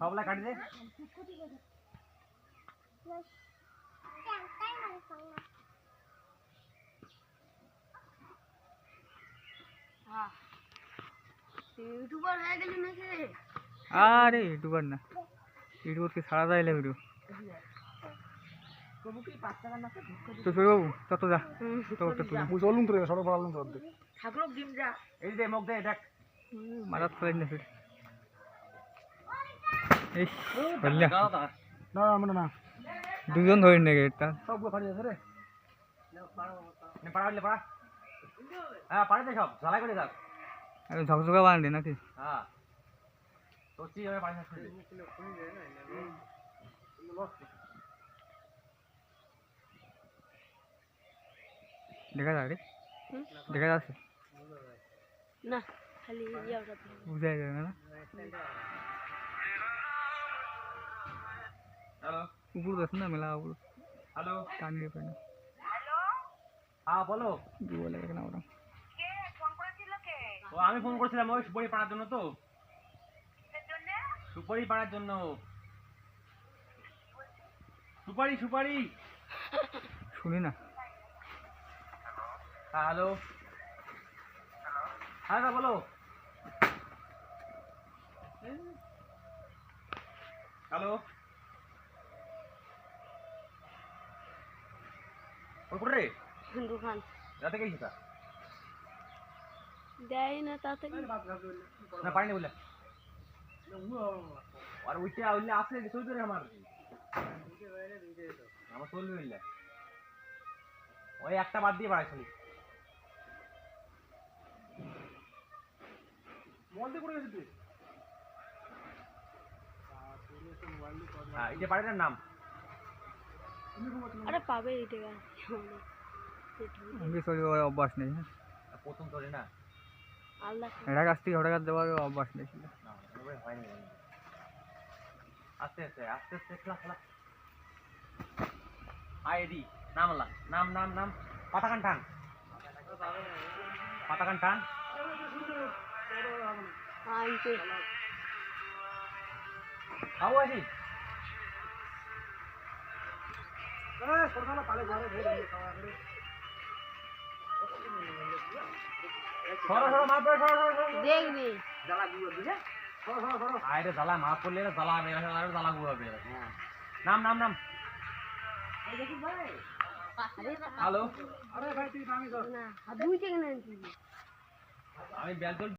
সবলা কাটি দে। ইউটিউবার হয়ে গেলি নাকি আরে ইউটিউবার না। ইউটিউবকে ছাড়া যায় ভিডিও তো সই বাবু তত যা। এই দে মুখ দে দেখ। মারাত না ফির। না। মানে না। দুজন ধরে নেগে এটা সবগুলো ফাড়ি আছে রে। নে পাড়া হইলে পাড়া। হ্যাঁ পাড়া দে সব ঝালাই করে দাও আরে ঝকঝকা বানালি নাকি? হ্যাঁ। পাড়া। দেখা যায় রে। দেখা যাচ্ছে। না খালি ইয়াটা বুঝা যায় না? উপর দেখ না মেলা উপর। হ্যালো না। হ্যাঁ বলো। কি? বলে না ওরা ও আমি ফোন করছিলাম ওই সুপারি পাড়ার জন্য তো। সুপারি পাড়ার জন্য। সুপারি সুপারি। শুনি না। হ্যাঁ হ্যালো। হ্যাঁ দাদা বলো। হ্যালো? ওই কোটে রে দোকান রাতে গেছিস তা? দেয় না তাতে না পারিনি বলে আর ওইটা ওইলে আছে চলবে রে আমার। আমার চলবে ওইলে ওই একটা বাদ দিয়ে বাড়াই খালি। মলতে করে গেছে তুই। হ্যাঁ এই যে বাড়িটার নাম। আরে পাবে এই টাকা আমি সরি অভ্যাস নেই হ্যাঁ। প্রথম তোরে না। আল্লাহ এটা কাছ থেকে ওটা কাছ দেওয়ার অভ্যাস নেই। ছিল না হয়নি আস্তে আস্তে আস্তে আস্তে খেলা খেলা। আইডি নাম আল্লাহ নাম নাম নাম। পাতাকান টান। পাতাকান টান। আনতে খাব দেখবি। আরে জ্বালা মাফ করলে জ্বালা বের আর জ্বালা বের নাম নাম নাম। হ্যালো। না দুই টাকা নেন আমি বেলতল